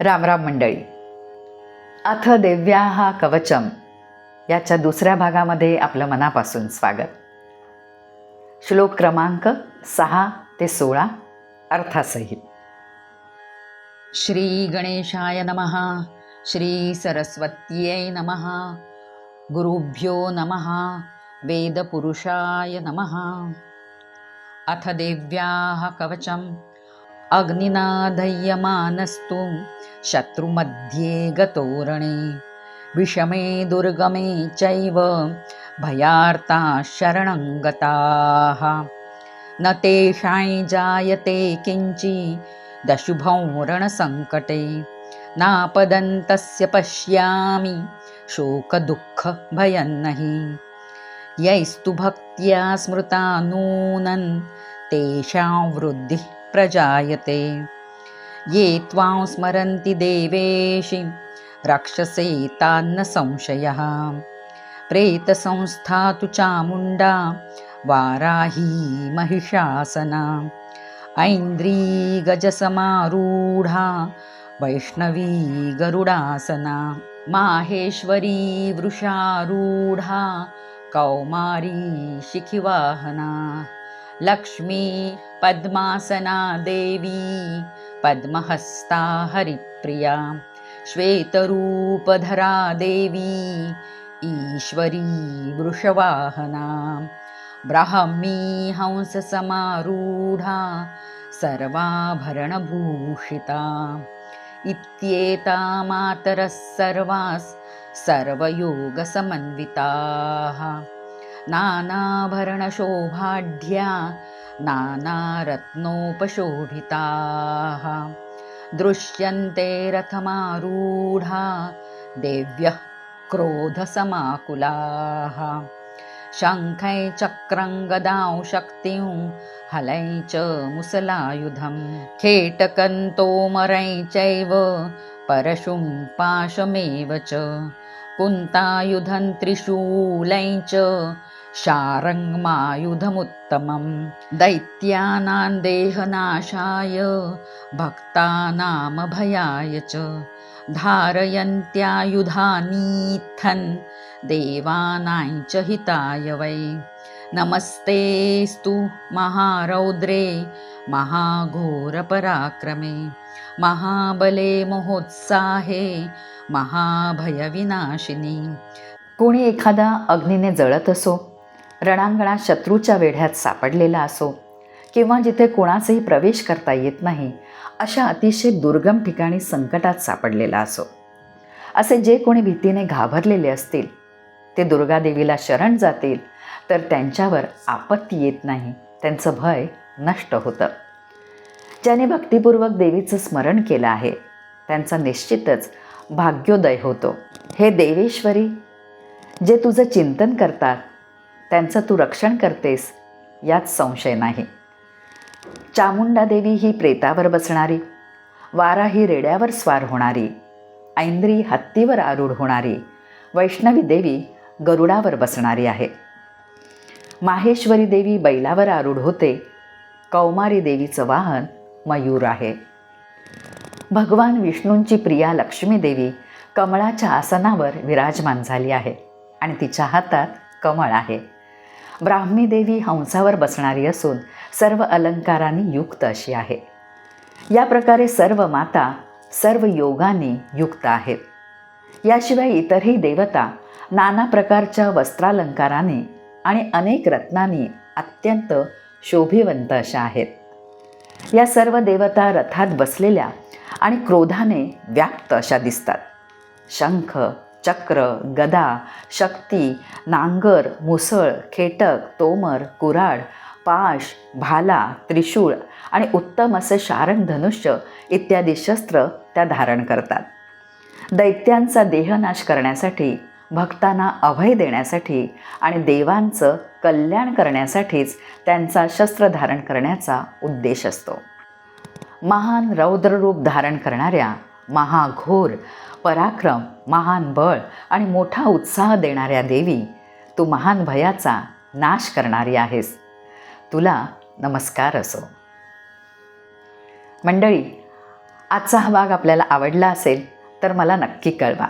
रामराम मंडळी. अथ देव्या हा कवचम. याच्या दुसऱ्या भागामध्ये आपलं मनापासून स्वागत. श्लोक क्रमांक सहा ते सोळा अर्थासहित. श्री गणेशाय नमः. श्री सरस्वत्यै नमः. गुरुभ्यो नमः. वेदपुरुषाय नमः. अथ देव्याः कवचम्. अग्निना दह्यमानस्तु शत्रुमध्ये गतोरणे। विषमे दुर्गमे चैव भयार्ता शरणं गताः न तेषां जायते किञ्चि दशुभं रणसङ्कटे नापदन्तस्य पश्यामि शोकदुःखभयं हि यैस्तु भक्त्या स्मृता नूनन् तेषां वृद्धिः प्रजायते ये त्वां स्मरन्ति देवेशि। राक्षसे तान्न संशयः। प्रेतसंस्था तु चामुण्डा वाराही महिषासना। ऐन्द्री गजसमारूढा वैष्णवी गरुडासना। माहेश्वरी वृषारूढा कौमारी शिखिवाहना। लक्ष्मी पद्मासना देवी पद्महस्ता हरिप्रिया श्वेतरूपधरा देवी ईश्वरी वृषवाहना ब्राह्मी हंससमारूढा सर्वाभरणभूषिता इत्येता मातरः सर्वास् सर्वयोगसमन्विताः नानाभरणशोभाढ्या नानारत्नोपशोभिताः। दृश्यन्ते रथमारूढा देव्यः क्रोधसमाकुलाः। शङ्खै चक्रं गदां शक्तिं हलै च मुसलायुधं। खेटकन्तोमरै चैव परशुं पाशमेव च। कुन्तायुधं त्रिशूलै च शारङ्गमायुधमुत्तमं दैत्यानां देहनाशाय भक्तानामभयाय च धारयन्त्यायुधानीत्थन् देवानां च हिताय वै। नमस्तेस्तु महारौद्रे महाघोरपराक्रमे। महाबले महोत्साहे महाभयविनाशिनी। कोणी एखादा अग्नीने जळत असो रणांगणात शत्रूच्या वेढ्यात सापडलेला असो किंवा जिथे कोणाचाही प्रवेश करता येत नाही अशा अतिशय दुर्गम ठिकाणी संकटात सापडलेला असो. असे जे कोणी भीतीने घाबरलेले असतील ते दुर्गादेवीला शरण जातील तर त्यांच्यावर आपत्ती येत नाही त्यांचं भय नष्ट होतं. ज्याने भक्तिपूर्वक देवीचं स्मरण केलं आहे त्यांचा निश्चितच भाग्योदय होतो. हे देवेश्वरी जे तुझं चिंतन करतात त्यांचं तू रक्षण करतेस यात संशय नाही. चामुंडा देवी ही प्रेतावर बसणारी वारा ही रेड्यावर स्वार होणारी ऐंद्री हत्तीवर आरूढ होणारी वैष्णवी देवी गरुडावर बसणारी आहे. माहेश्वरी देवी बैलावर आरूढ होते कौमारी देवीचं वाहन मयूर आहे. भगवान विष्णूंची प्रिया लक्ष्मी देवी कमळाच्या आसनावर विराजमान झाली आहे आणि तिच्या हातात कमळ आहे. ब्राह्मी देवी हंसावर बसणारी असून सर्व अलंकारांनी युक्त अशी आहे. या प्रकारे सर्व माता सर्व योगाने युक्त आहेत. याशिवाय इतरही देवता नाना प्रकारच्या वस्त्रालंकाराने आणि अनेक रत्नांनी अत्यंत शोभिवंत अशा आहेत. या सर्व देवता रथात बसलेल्या आणि क्रोधाने व्याप्त अशा दिसतात. शंख चक्र गदा शक्ती नांगर मुसळ खेटक तोमर कुऱ्हाड पाश भाला त्रिशूळ आणि उत्तम असे शारण धनुष्य इत्यादी शस्त्र त्या धारण करतात. दैत्यांचा देहनाश करण्यासाठी भक्तांना अभय देण्यासाठी आणि देवांचं कल्याण करण्यासाठीच त्यांचा शस्त्र धारण करण्याचा उद्देश असतो. महान रौद्ररूप धारण करणाऱ्या महाघोर पराक्रम महान बळ आणि मोठा उत्साह देणाऱ्या देवी तू महान भयाचा नाश करणारी आहेस. तुला नमस्कार असो. मंडळी आजचा हा भाग आपल्याला आवडला असेल तर मला नक्की कळवा.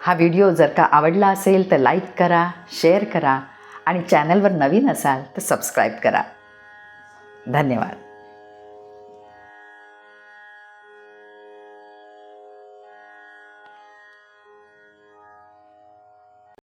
हा व्हिडिओ जर का आवडला असेल तर लाईक करा शेअर करा आणि चॅनलवर नवीन असाल तर सबस्क्राईब करा. धन्यवाद.